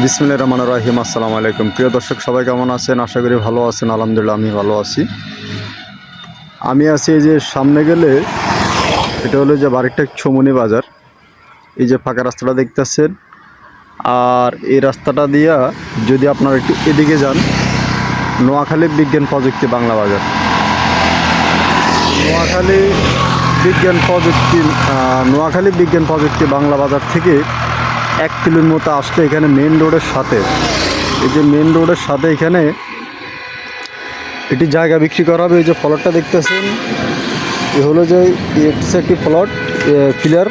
বিসমিল্লা রহমান রাহিম, আসসালামু আলাইকুম। প্রিয় দর্শক, সবাই কেমন আছেন? আশা করি ভালো আছেন, আলহামদুলিল্লাহ, আমি ভালো আছি। আমি আছি এই যে সামনে গেলে, এটা হলো যে বাড়িটা ছমনি বাজার। এই যে ফাঁকা রাস্তাটা দেখতেছেন। আর এই রাস্তাটা দিয়া যদি আপনারা একটু এদিকে যান, নোয়াখালী বিজ্ঞান প্রযুক্তি বাংলা বাজার। নোয়াখালী বিজ্ঞান প্রযুক্তি নোয়াখালী বিজ্ঞান প্রযুক্তি বাংলা বাজার থেকে এক কিলোর মতো আসলে এখানে মেন রোডের সাথে। এই যে মেন রোডের সাথে এখানে এটি জায়গা বিক্রি করা হবে। এই যে ফলটটা দেখতেছেন, এ হলো যে এটি একটি প্লট ফিলার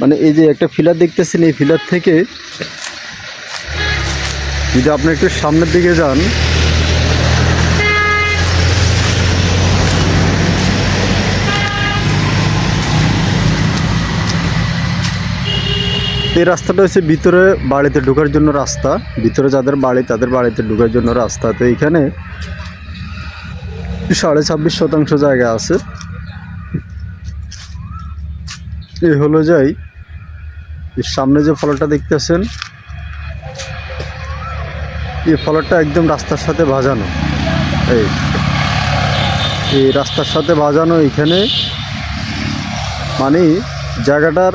মানে এই যে একটা ফিলার দেখতেছেন, এই ফিলার থেকে যদি আপনি একটু সামনের দিকে যান এই রাস্তাটা হচ্ছে ভিতরে বাড়িতে ঢোকার জন্য রাস্তা। ভিতরে যাদের বাড়ি, তাদের বাড়িতে ঢোকার জন্য রাস্তা। তো এইখানে সাড়ে ছাব্বিশ শতাংশ জায়গা আছে। এই হলো যাই। সামনে যে ফলটা দেখতেছেন, এই ফলটা একদম রাস্তার সাথে বাজানো এই এই রাস্তার সাথে বাজানো এখানে। মানে জায়গাটার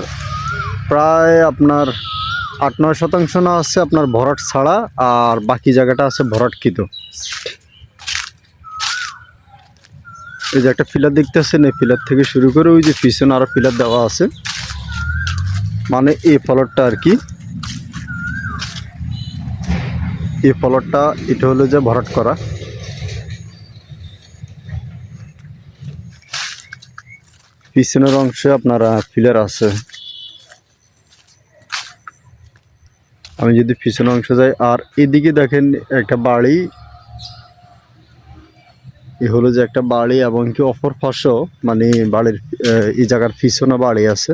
প্রায় আপনার আট, নয় শতাংশ না আছে আপনার ভরাট ছাড়া, আর বাকি জায়গাটা আছে ভরাটকৃত। এই যে একটা ফিলার দেখতেছেন, এই ফিলার থেকে শুরু করে ওই যে পিছনে আরও ফিলার দেওয়া আছে। মানে এই ফলরটা আর কি। এই ফলরটা এটা হলো যে ভরাট করা। পিছনের অংশে আপনার ফিলার আছে। আমি যদি পিছনে অংশ যাই, আর এদিকে দেখেন একটা বাড়ি। এ হলো যে একটা বাড়ি এবং কি অপর পাশেও মানে বাড়ির এই জায়গার পিছনে বাড়ি আছে।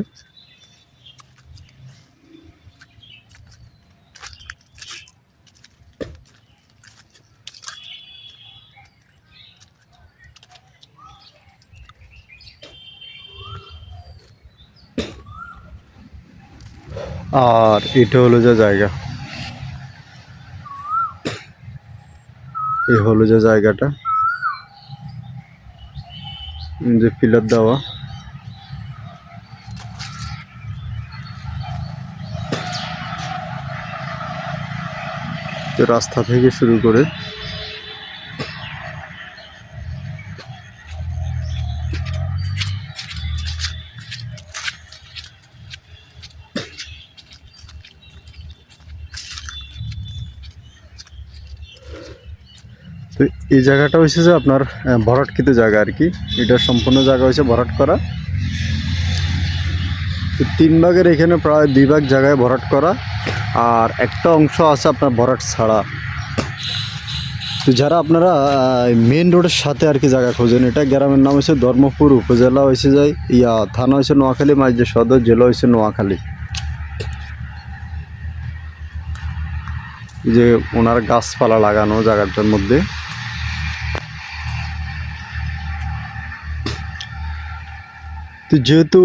আর এটা হলো যে জায়গা। এই হলো যে জায়গাটা যে পিলার দেওয়া। রাস্তা থেকে শুরু করে তো এই জায়গাটা হয়েছে যে আপনার ভরাটকৃত জায়গা আর কি। এটা সম্পূর্ণ জায়গা হয়েছে ভরাট করা। তো তিন ভাগের এখানে প্রায় দুই ভাগ জায়গায় ভরাট করা। আর একটা অংশ আছে আপনার ভরাট ছাড়া। তো যারা আপনারা মেন রোডের সাথে আর কি জায়গা খোঁজেন, এটা গ্রামের নাম হচ্ছে ধর্মপুর, উপজেলা হয়েছে যায় ইয়া, থানা হয়েছে নোয়াখালী মাঝে সদর জেলা হয়েছে নোয়াখালী। যে ওনার গাছপালা লাগানো জায়গাটার মধ্যে। তো যেহেতু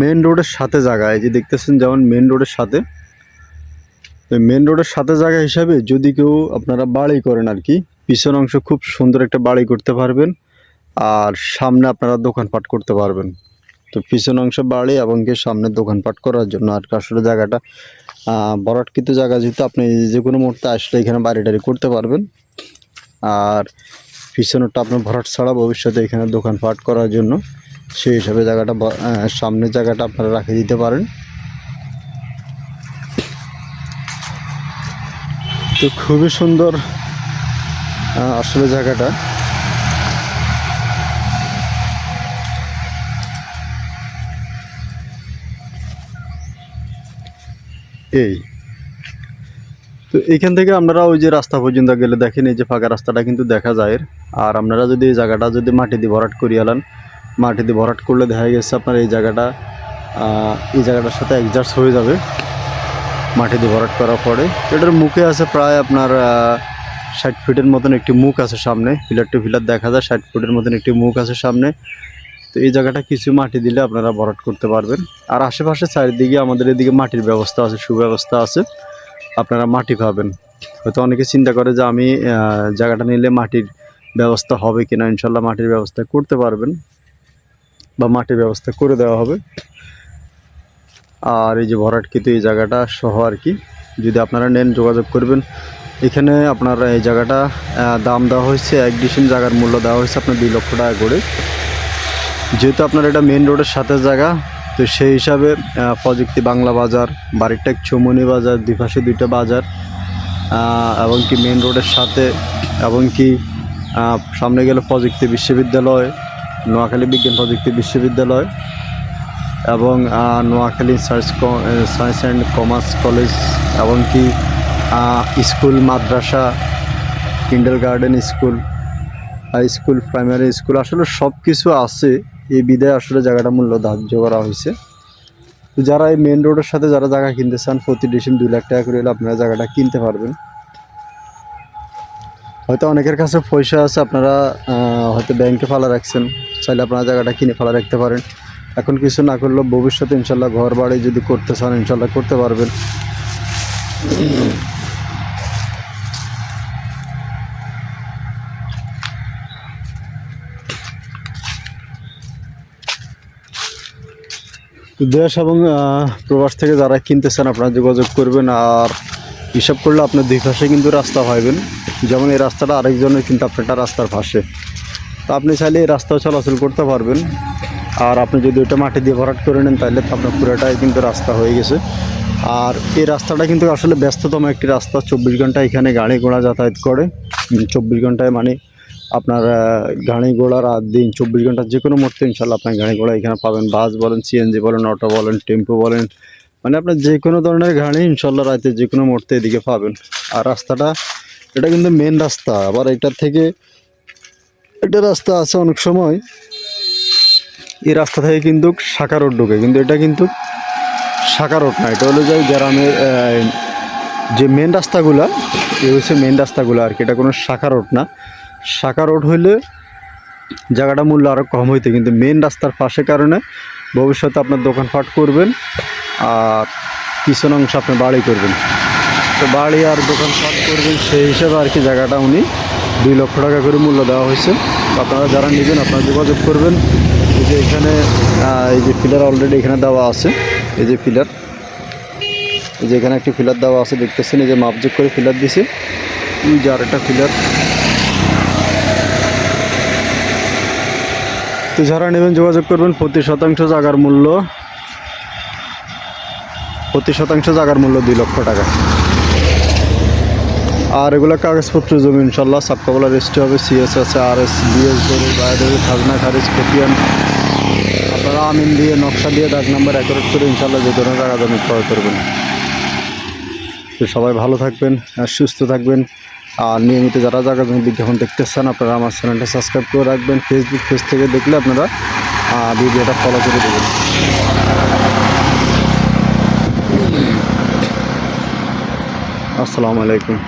মেন রোডের সাথে জায়গা এই যে দেখতেছেন যেমন মেন রোডের সাথে মেন রোডের সাথে জায়গা হিসাবে যদি কেউ আপনারা বাড়ি করেন আর কি পিছন অংশ খুব সুন্দর একটা বাড়ি করতে পারবেন আর সামনে আপনারা দোকানপাট করতে পারবেন। তো পিছন অংশ বাড়ি এবং কি সামনে দোকানপাট করার জন্য আর আসলে জায়গাটা আহ, ভরাটকৃত জায়গা যেহেতু আপনি যে কোনো মুহূর্তে আসলে এখানে বাড়ি টাড়ি করতে পারবেন। আর পিছনেরটা আপনার ভরাট ছাড়া ভবিষ্যতে এখানে দোকানপাট করার জন্য। সেই হিসাবে জায়গাটা সামনের জায়গাটা আপনারা রাখে দিতে পারেন। তো খুবই সুন্দর আসলে জায়গাটা। এই। তো এইখান থেকে আপনারা ওই যে রাস্তা পর্যন্ত গেলে দেখেন, এই যে ফাঁকা রাস্তাটা কিন্তু দেখা যায়। আর আপনারা যদি এই জায়গাটা যদি মাটি দিয়ে ভরাট করিয়ে আলান মাটি দিয়ে ভরাট করলে দেখা গেছে আপনার এই জায়গাটা এই জায়গাটার সাথে অ্যাডজাস্ট হয়ে যাবে মাটি দিয়ে ভরাট করার পরে। এটার মুখে আছে প্রায় আপনার ষাট ফিটের মতন একটি মুখ আছে সামনে। পিলার টু পিলার দেখা যায়, ষাট ফুটের মতন একটি মুখ আছে সামনে। তো এই জায়গাটা কিছু মাটি দিলে আপনারা ভরাট করতে পারবেন। আর আশেপাশে চারিদিকে আমাদের এদিকে মাটির ব্যবস্থা আছে, সুব্যবস্থা আছে। আপনারা মাটি পাবেন হয়তো অনেকে চিন্তা করে যে আমি জায়গাটা নিলে মাটির ব্যবস্থা হবে কিনা, ইনশাল্লাহ মাটির ব্যবস্থা করতে পারবেন। বা মাটির ব্যবস্থা করে দেওয়া হবে। আর এই যে ভরাটকৃত এই জায়গাটা সহ আর কি, যদি আপনারা নেন যোগাযোগ করবেন। এখানে আপনার এই জায়গাটা দাম দেওয়া হয়েছে, এক ডিসিম জায়গার মূল্য দেওয়া হয়েছে আপনার দুই লক্ষ টাকা করে। যেহেতু আপনার এটা মেন রোডের সাথে জায়গা, তো সেই হিসাবে প্রযুক্তি বাংলা বাজার বাড়িটা চৌমনি বাজার দুই পাশে দুইটা বাজার এবং কি মেন রোডের সাথে, এবং কি সামনে গেলে প্রযুক্তি বিশ্ববিদ্যালয় নোয়াখালী বিজ্ঞান প্রযুক্তি বিশ্ববিদ্যালয় এবং Noakhali science science and commerce college এবং কি স্কুল মাদ্রাসা kindergarten school, high school, primary school, আসলে সব কিছু আছে। এই বিদায় আসলে জায়গাটা মূল্য ধার্য করা হয়েছে। যারা এই মেন রোডের সাথে যারা জায়গা কিনতে চান, প্রতি ডিসিম দুই লাখ টাকা করে আপনারা জায়গাটা কিনতে পারবেন। হয়তো অনেকের কাছে পয়সা আছে, আপনারা হয়তো ব্যাংকে ফালা রাখছেন, চাইলে আপনারা জায়গাটা কিনে ফালা রাখতে পারেন। এখন কিছু না করলেও ভবিষ্যতে ইনশাল্লাহ ঘর বাড়ি যদি করতে চান, ইনশাল্লাহ করতে পারবেন। দেশ এবং প্রবাস থেকে যারা কিনতেছেন আপনারা যোগাযোগ করবেন, আর হিসাব করলে আপনার দুই পাশে কিন্তু রাস্তা পাইবেন। যেমন এই রাস্তাটা আরেকজনের কিন্তু আপনারটা রাস্তার পাশে। তো আপনি চাইলে এই রাস্তাও চলাচল করতে পারবেন। আর আপনি যদি ওইটা মাটি দিয়ে ভরাট করে নেন, তাহলে তো আপনার পুরোটাই কিন্তু রাস্তা হয়ে গেছে। আর এই রাস্তাটা কিন্তু আসলে ব্যস্ততম একটি রাস্তা। চব্বিশ ঘণ্টা এখানে গাড়ি ঘোড়া যাতায়াত করে। চব্বিশ ঘন্টায় মানে আপনার গাড়ি ঘোড়া রাত দিন চব্বিশ ঘণ্টা যে কোনো মুহূর্তে ইনশাল্লাহ আপনার গাড়ি ঘোড়া এখানে পাবেন। বাস বলেন সিএনজি বলেন, অটো বলেন, টেম্পো বলেন মানে আপনার যে কোনো ধরনের গাড়ি ইনশাল্লাহ রাতে যে কোনো মুহূর্তে এদিকে পাবেন। আর রাস্তাটা এটা কিন্তু মেন রাস্তা। আবার এটার থেকে একটা রাস্তা আছে অনেক সময়। এই রাস্তা থেকে কিন্তু শাখা রোড ঢুকে। কিন্তু এটা কিন্তু শাখা রোড না, এটা হলো যে গ্রামের যে মেন রাস্তাগুলা এ হচ্ছে মেন রাস্তাগুলো আর কি। এটা কোনো শাখা রোড না। শাখা রোড হইলে জায়গাটা মূল্য আরও কম হইতে, কিন্তু মেন রাস্তার পাশে কারণে ভবিষ্যতে আপনার দোকানপাট করবেন আর পিছন অংশ আপনি বাড়ি করবেন। তো বাড়ি আর দোকান দোকানপাট করবেন, সেই হিসাবে আর কি জায়গাটা উনি দুই লক্ষ টাকা করে মূল্য দেওয়া হয়েছে। আপনারা যারা নেবেন, আপনারা যোগাযোগ করবেন। এই যে এখানে এই যে ফিলার অলরেডি এখানে দেওয়া আছে। এই যে ফিলার। এই যে এখানে একটি ফিলার দেওয়া আছে, দেখতেছেন, এই যে মাপযোগ করে ফিলার দিছে। ওই যে আরেকটা ফিলার। তো যারা নেবেন, যোগাযোগ করবেন, প্রতি শতাংশ জায়গার মূল্য, প্রতি শতাংশ জায়গার মূল্য দুই লক্ষ টাকা। আর এগুলো কাগজপত্র জমি, ইনশাল্লাহ সাবকাবলা রেজিস্ট্রি হবে সিএস আছে আর এস বিএস ধরে বাইরে খাজনা, খারিজ খতিয়ান আপনারা আমিন দিয়ে, নকশা দিয়ে, দাগ নাম্বার অ্যাকোরেট করে, ইনশাল্লাহ, যে কোনো টাকা জমি ক্রয় করবেন তো সবাই ভালো থাকবেন সুস্থ থাকবেন। আর নিয়মিত যারা জায়গা জমি বিজ্ঞাপন দেখতে চান আপনারা আমার চ্যানেলটা সাবস্ক্রাইব করে রাখবেন। ফেসবুক পেজ থেকে দেখলে আপনারা ভিডিওটা ফলো করে দেবেন। আসসালামু আলাইকুম।